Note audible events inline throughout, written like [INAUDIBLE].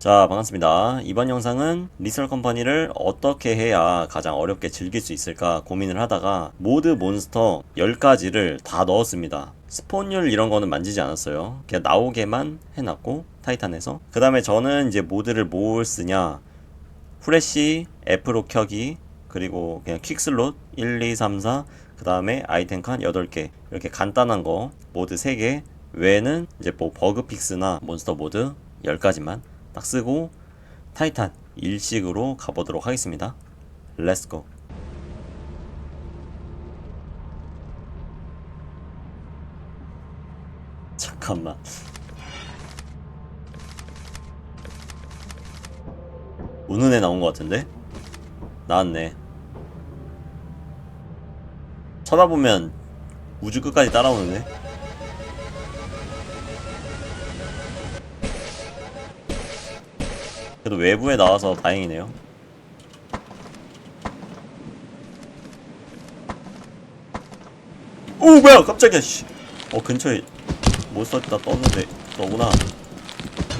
자, 반갑습니다. 이번 영상은 리설 컴퍼니를 어떻게 해야 가장 어렵게 즐길 수 있을까 고민을 하다가 모드 몬스터 10가지를 다 넣었습니다. 스폰율 이런 거는 만지지 않았어요. 그냥 나오게만 해놨고, 타이탄에서. 그 다음에 저는 이제 모드를 뭘 쓰냐. 후레쉬, F로 켜기, 그리고 그냥 퀵슬롯 1, 2, 3, 4, 그 다음에 아이템 칸 8개. 이렇게 간단한 거, 모드 3개. 외에는 이제 뭐 버그 픽스나 몬스터 모드 10가지만 딱 쓰고 타이탄 일식으로 가보도록 하겠습니다. 렛츠고. 잠깐만. 우는 애 나온 것 같은데? 나왔네. 쳐다보면 우주 끝까지 따라오는데? 그래도 외부에 나와서 다행이네요. 오 뭐야 깜짝이야 씨. 어 근처에 몬스터 있다 떴는데 너구나.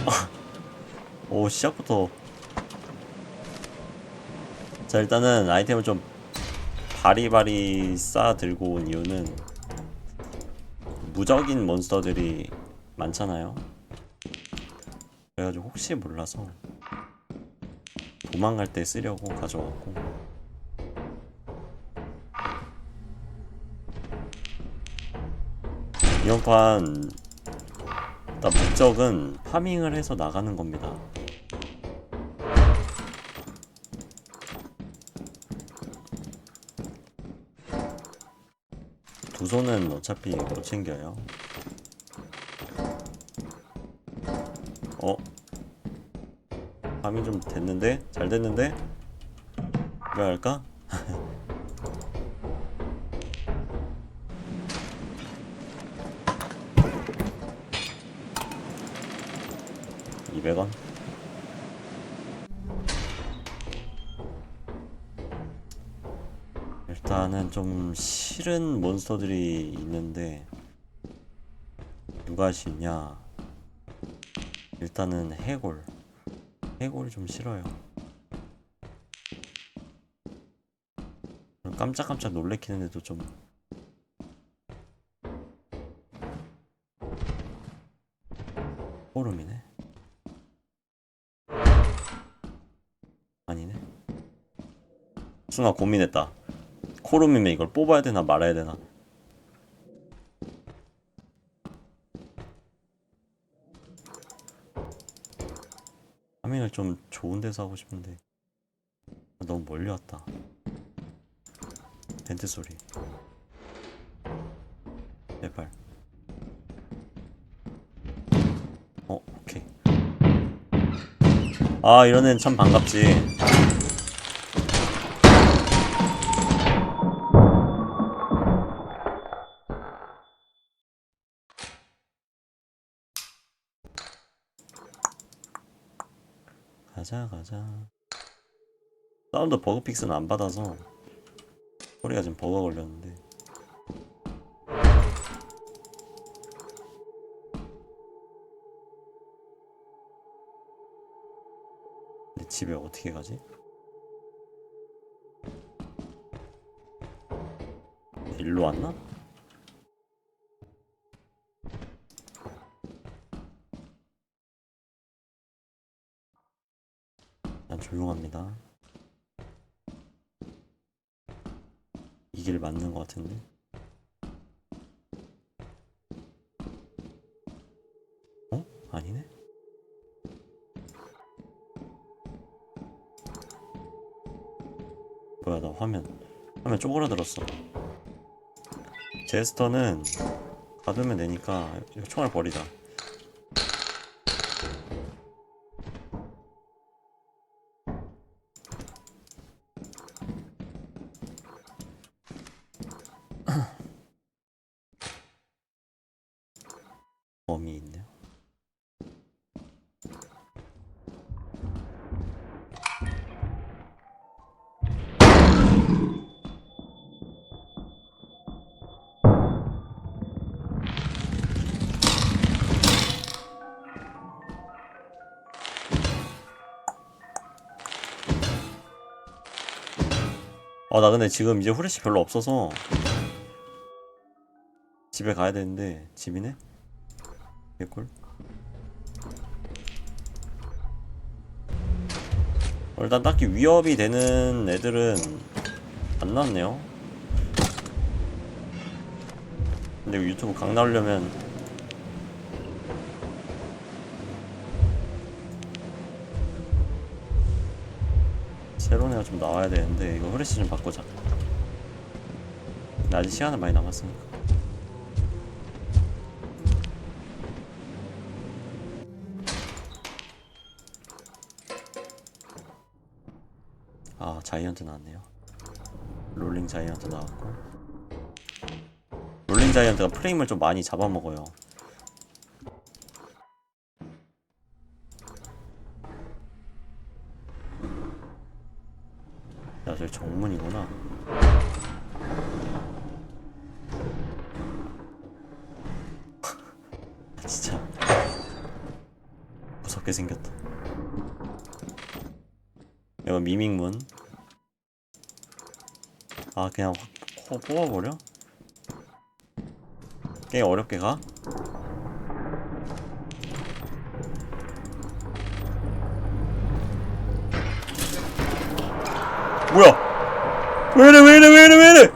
아. [LAUGHS] 오 시작부터. 자 일단은 아이템을 좀 바리바리 쌓아 들고 온 이유는 무적인 몬스터들이 많잖아요. 그래가지고 혹시 몰라서 도망갈 때 쓰려고 가져왔고. 이번 판 일단 목적은 파밍을 해서 나가는 겁니다. 두 손은 어차피 못 챙겨요. 어? 밤이 좀 됐는데? 잘 됐는데? 왜 할까? [LAUGHS] 이백 원 일단은 좀 싫은 몬스터들이 있는데 누가 싫냐 일단은 해골 해골이 좀 싫어요. 깜짝깜짝 놀래키는데도 좀 호름이네. 아니네. 순간 고민했다. 코름이면 이걸 뽑아야 되나 말아야 되나. 좀 좋은 데서 하고 싶은데. 아, 너무 멀리 왔다. 벤트 소리. 제발. 어 오케이. 아 이런 애는 참 반갑지 가자 가자 사운드 버그 픽스는 안 받아서 소리가 지금 버그 걸렸는데 근데 집에 어떻게 가지? 일로 왔나? 난 조용합니다. 이 길 맞는 것 같은데? 어? 아니네? 뭐야, 나 화면, 화면 쪼그라들었어. 제스터는 가두면 되니까 총알 버리자. 아 나 근데 지금 이제 후레쉬 별로 없어서 집에 가야 되는데 집이네? 개꿀 어, 일단 딱히 위협이 되는 애들은 안 나왔네요 근데 유튜브 강 나오려면 새로운 애가 좀 나와야 되는데 이거 후레쉬 좀 바꾸자. 근데 아직 시간은 많이 남았으니까. 아 자이언트 나왔네요. 롤링 자이언트 나왔고. 롤링 자이언트가 프레임을 좀 많이 잡아먹어요 야 저기 정문이구나 진짜 무섭게 생겼다 이거 미밍문 아 그냥 확 호- 뽑아버려? 꽤 어렵게 가? 뭐야 왜 이래 왜 이래 왜 이래 왜 이래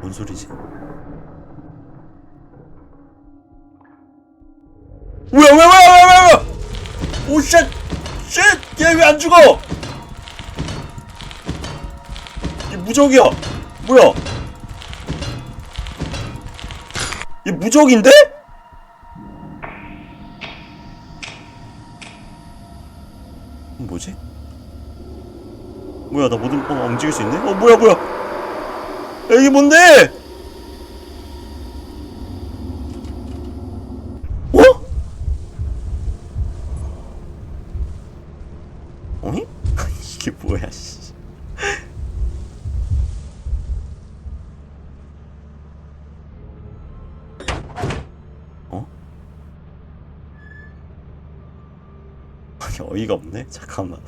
뭔 소리지? 뭐야 왜왜왜 왜왜 오쉣 쉣! 얘왜 안 죽어? 얘 무적이야 뭐야 얘 무적인데? 뭐야 나 모든 어 움직일 수 있네? 어 뭐야 뭐야 야, 이게 뭔데? 어? 어이? [LAUGHS] 이게 뭐야 씨 어? 어이가 없네? 잠깐만